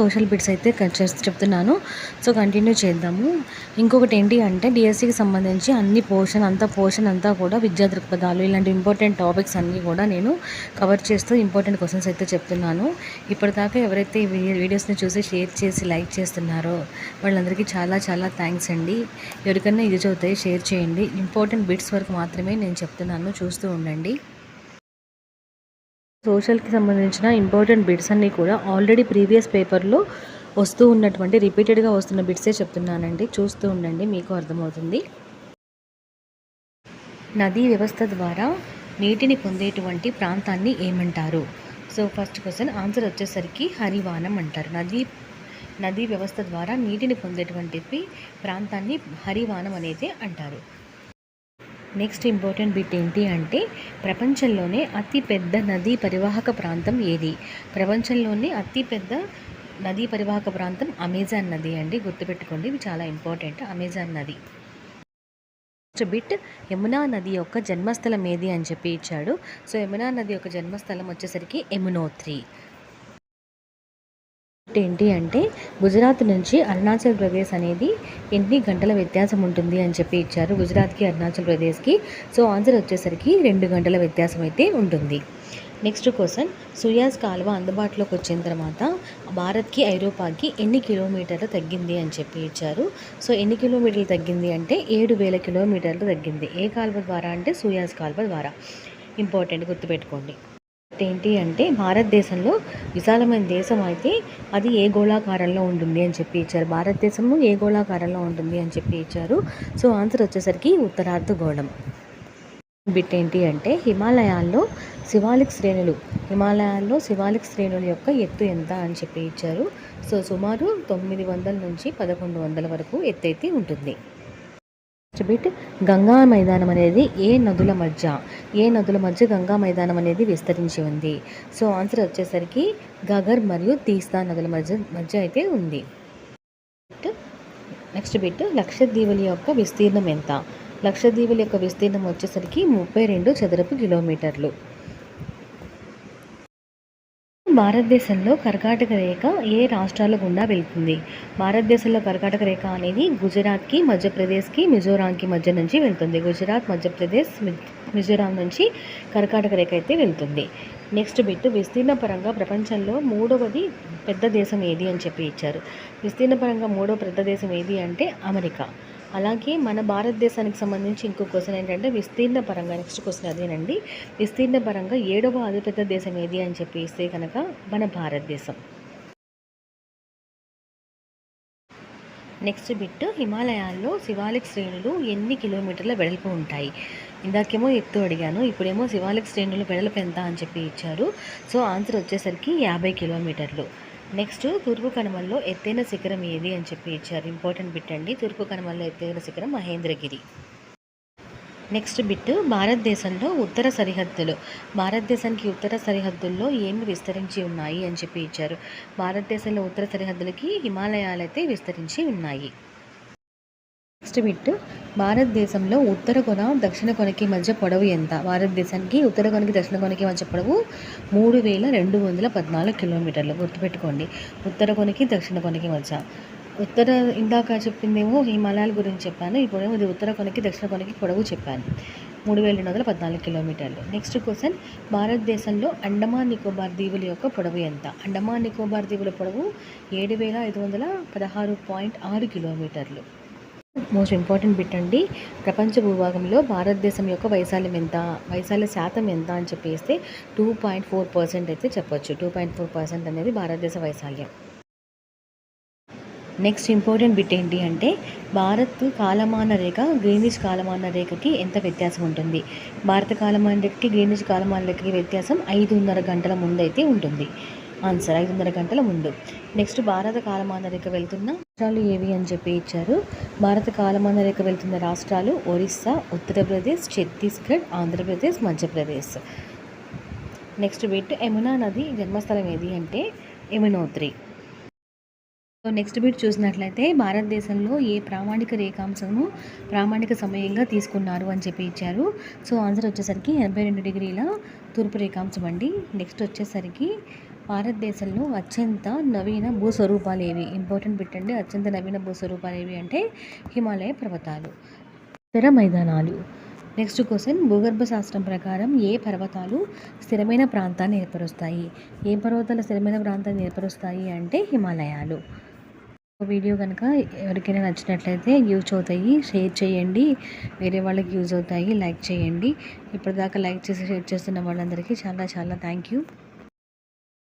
Social bits అయితే cut చేసి చెప్తున్నాను. సో కంటిన్యూ చేద్దాము. ఇంకొకటి ఏంటి అంటే డిఎస్సికి సంబంధించి అన్ని పోర్షన్ అంతా పోర్షన్ అంతా కూడా విద్యా దృక్పథాలు ఇలాంటి ఇంపార్టెంట్ టాపిక్స్ అన్నీ కూడా నేను కవర్ చేస్తూ ఇంపార్టెంట్ క్వశ్చన్స్ అయితే చెప్తున్నాను. ఇప్పటిదాకా ఎవరైతే ఈ వీడియోస్ని చూసి షేర్ చేసి లైక్ చేస్తున్నారో వాళ్ళందరికీ చాలా చాలా థ్యాంక్స్ అండి. ఎవరికైనా యూజ్ అవుతాయి షేర్ చేయండి. ఇంపార్టెంట్ బిట్స్ వరకు మాత్రమే నేను చెప్తున్నాను. చూస్తూ ఉండండి. సోషల్కి సంబంధించిన ఇంపార్టెంట్ బిట్స్ అన్నీ కూడా ఆల్రెడీ ప్రీవియస్ పేపర్లో వస్తూ ఉన్నటువంటి రిపీటెడ్గా వస్తున్న బిట్సే చెప్తున్నానండి. చూస్తూ ఉండండి మీకు అర్థమవుతుంది. నదీ వ్యవస్థ ద్వారా నీటిని పొందేటువంటి ప్రాంతాన్ని ఏమంటారు? సో ఫస్ట్ క్వశ్చన్ ఆన్సర్ వచ్చేసరికి హరివానం అంటారు. నదీ నదీ వ్యవస్థ ద్వారా నీటిని పొందేటువంటి ప్రాంతాన్ని హరివానం అనేది అంటారు. నెక్స్ట్ ఇంపార్టెంట్ బిట్ ఏంటి అంటే ప్రపంచంలోనే అతి పెద్ద నదీ పరివాహక ప్రాంతం ఏది? ప్రపంచంలోనే అతి పెద్ద నదీ పరివాహక ప్రాంతం అమెజాన్ నది అండి. గుర్తుపెట్టుకోండి ఇవి చాలా ఇంపార్టెంట్ అమెజాన్ నది. నెక్స్ట్ బిట్ యమునా నది యొక్క జన్మస్థలం ఏది అని చెప్పి ఇచ్చాడు. సో యమునా నది యొక్క జన్మస్థలం వచ్చేసరికి యమునోత్రి. ఏంటి అంటే గుజరాత్ నుంచి అరుణాచల్ ప్రదేశ్ అనేది ఎన్ని గంటల వ్యత్యాసం ఉంటుంది అని చెప్పి ఇచ్చారు. గుజరాత్కి అరుణాచల్ ప్రదేశ్కి. సో ఆన్సర్ వచ్చేసరికి రెండు గంటల వ్యత్యాసం అయితే ఉంటుంది. Next question. సుయాజ్ కాలువ అందుబాటులోకి వచ్చిన తర్వాత భారత్కి ఐరోపాకి ఎన్ని కిలోమీటర్లు తగ్గింది అని చెప్పి ఇచ్చారు. సో ఎన్ని కిలోమీటర్లు తగ్గింది అంటే ఏడు వేల కిలోమీటర్లు తగ్గింది. ఏ కాలువ ద్వారా అంటే సుయాజ్ కాలువ ద్వారా. ఇంపార్టెంట్ గుర్తుపెట్టుకోండి. ఏంటి అంటే భారతదేశంలో విశాలమైన దేశం అయితే అది ఏ గోళాకారంలో ఉంటుంది అని చెప్పి ఇచ్చారు. భారతదేశము ఏ గోళాకారంలో ఉంటుంది అని చెప్పి ఇచ్చారు. సో ఆన్సర్ వచ్చేసరికి ఉత్తరార్ధగోళం బిట్ ఏంటి అంటే హిమాలయాల్లో శివాలిక్ శ్రేణులు హిమాలయాల్లో శివాలిక్ శ్రేణుల యొక్క ఎత్తు ఎంత అని చెప్పి ఇచ్చారు. సో సుమారు తొమ్మిది వందల నుంచి పదకొండు వందల వరకు ఎత్తు అయితే ఉంటుంది. నెక్స్ట్ బిట్ గంగా మైదానం అనేది ఏ నదుల మధ్య ఏ నదుల మధ్య గంగా మైదానం అనేది విస్తరించి ఉంది. సో ఆన్సర్ వచ్చేసరికి గగర్ మరియు తీస్తా నదుల మధ్య మధ్య అయితే ఉంది. నెక్స్ట్ బిట్ లక్షద్వీపుల యొక్క విస్తీర్ణం ఎంత? లక్షద్వీపుల యొక్క విస్తీర్ణం వచ్చేసరికి ముప్పై రెండు చదరపు కిలోమీటర్లు. భారతదేశంలో కర్కాటక రేఖ ఏ రాష్ట్రాల గుండా వెళ్తుంది? భారతదేశంలో కర్కాటక రేఖ అనేది గుజరాత్కి మధ్యప్రదేశ్కి మిజోరాంకి మధ్య నుంచి వెళ్తుంది. గుజరాత్ మధ్యప్రదేశ్ మిజోరాం నుంచి కర్కాటక రేఖ అయితే వెళ్తుంది. నెక్స్ట్ బిట్ విస్తీర్ణ పరంగా ప్రపంచంలో మూడవది పెద్ద దేశం ఏది అని చెప్పి ఇచ్చారు. విస్తీర్ణ పరంగా మూడవ పెద్ద దేశం ఏది అంటే అమెరికా. అలాగే మన భారతదేశానికి సంబంధించి ఇంకో క్వశ్చన్ ఏంటంటే విస్తీర్ణ పరంగా నెక్స్ట్ క్వశ్చన్ అదేనండి. విస్తీర్ణ పరంగా ఏడవ అతిపెద్ద దేశం ఏది అని చెప్పేస్తే కనుక మన భారతదేశం. నెక్స్ట్ బిట్ హిమాలయాల్లో శివాలిక్ శ్రేణులు ఎన్ని కిలోమీటర్ల వెడల్పు ఉంటాయి? ఇందాకేమో ఎత్తు అడిగాను ఇప్పుడేమో శివాలిక్ శ్రేణులు వెడల్పు ఎంత అని చెప్పి ఇచ్చారు. సో ఆన్సర్ వచ్చేసరికి యాభై కిలోమీటర్లు. నెక్స్ట్ తూర్పు కనుమల్లో ఎత్తైన శిఖరం ఏది అని చెప్పి ఇచ్చారు. ఇంపార్టెంట్ బిట్ అండి. తూర్పు కనుమల్లో ఎత్తైన శిఖరం మహేంద్రగిరి. నెక్స్ట్ బిట్ భారతదేశంలో ఉత్తర సరిహద్దులు. భారతదేశానికి ఉత్తర సరిహద్దుల్లో ఏమి విస్తరించి ఉన్నాయి అని చెప్పి ఇచ్చారు. భారతదేశంలో ఉత్తర సరిహద్దులకి హిమాలయాలైతే విస్తరించి ఉన్నాయి. నెక్స్ట్ బిట్ భారతదేశంలో ఉత్తర కొన దక్షిణ కొనకి మధ్య పొడవు ఎంత? భారతదేశానికి ఉత్తర కొనకి దక్షిణ కొనకి మధ్య పొడవు మూడు వేల రెండు వందల పద్నాలుగు కిలోమీటర్లు. గుర్తుపెట్టుకోండి. ఉత్తర కొనకి దక్షిణ కొనకి మధ్య. ఉత్తర ఇందాక చెప్పిందేమో హిమాలయాల గురించి చెప్పాను. ఇప్పుడేమో ఇది ఉత్తర కొనకి దక్షిణ కొనకి పొడవు చెప్పాను. మూడు వేల రెండు వందల పద్నాలుగు కిలోమీటర్లు. Next question. భారతదేశంలో అండమాన్ నికోబార్ దీవుల యొక్క పొడవు ఎంత? అండమాన్ నికోబార్ దీవుల పొడవు ఏడు వేల ఐదు వందల పదహారు పాయింట్ ఆరు కిలోమీటర్లు. మోస్ట్ ఇంపార్టెంట్ బిట్ అండి. ప్రపంచ భూభాగంలో భారతదేశం యొక్క వైశాల్యం ఎంత? వైశాల్య శాతం ఎంత అని చెప్పేస్తే టూ పాయింట్ ఫోర్ పర్సెంట్ అయితే చెప్పొచ్చు. టూ పాయింట్ ఫోర్ పర్సెంట్ అనేది భారతదేశ వైశాల్యం. నెక్స్ట్ ఇంపార్టెంట్ బిట్ ఏంటి అంటే భారత్ కాలమాన రేఖ గ్రీనిష్ కాలమాన రేఖకి ఎంత వ్యత్యాసం ఉంటుంది? భారత కాలమాన రేఖకి గ్రీనిష్ కాలమాన రేఖకి వ్యత్యాసం ఐదున్నర గంటల ముందు అయితే ఉంటుంది. ఆన్సర్ ఐదున్నర గంటల ముందు. నెక్స్ట్ భారత కాలమానరేఖ వెళ్తున్న రాష్ట్రాలు ఏవి అని చెప్పి ఇచ్చారు. భారత కాలమానరేఖ వెళ్తున్న రాష్ట్రాలు ఒరిస్సా ఉత్తరప్రదేశ్ ఛత్తీస్గఢ్ ఆంధ్రప్రదేశ్ మధ్యప్రదేశ్. నెక్స్ట్ బిట్ యమునా నది జన్మస్థలం ఏది అంటే యమునోత్రి. సో నెక్స్ట్ బిట్ చూసినట్లయితే భారతదేశంలో ఏ ప్రామాణిక రేఖాంశము ప్రామాణిక సమయంగా తీసుకున్నారు అని చెప్పి ఇచ్చారు. సో ఆన్సర్ వచ్చేసరికి ఎనభై రెండు డిగ్రీల తూర్పు రేఖాంశం అండి. నెక్స్ట్ వచ్చేసరికి భారతదేశంలో అత్యంత నవీన భూస్వరూపాలు ఏవి ఇంపార్టెంట్ పెట్టండి. అత్యంత నవీన భూస్వరూపాలు ఏవి అంటే హిమాలయ పర్వతాలు. స్థిర మైదానాలు. Next question. భూగర్భ శాస్త్రం ప్రకారం ఏ పర్వతాలు స్థిరమైన ప్రాంతాన్ని ఏర్పరుస్తాయి? ఏ పర్వతాలు స్థిరమైన ప్రాంతాన్ని ఏర్పరుస్తాయి అంటే హిమాలయాలు. వీడియో కనుక ఎవరికైనా నచ్చినట్లయితే యూజ్ అవుతాయి. షేర్ చేయండి. వేరే వాళ్ళకి యూజ్ అవుతాయి. లైక్ చేయండి. ఇప్పటిదాకా లైక్ చేసి షేర్ చేస్తున్న వాళ్ళందరికీ చాలా చాలా థ్యాంక్ యూ.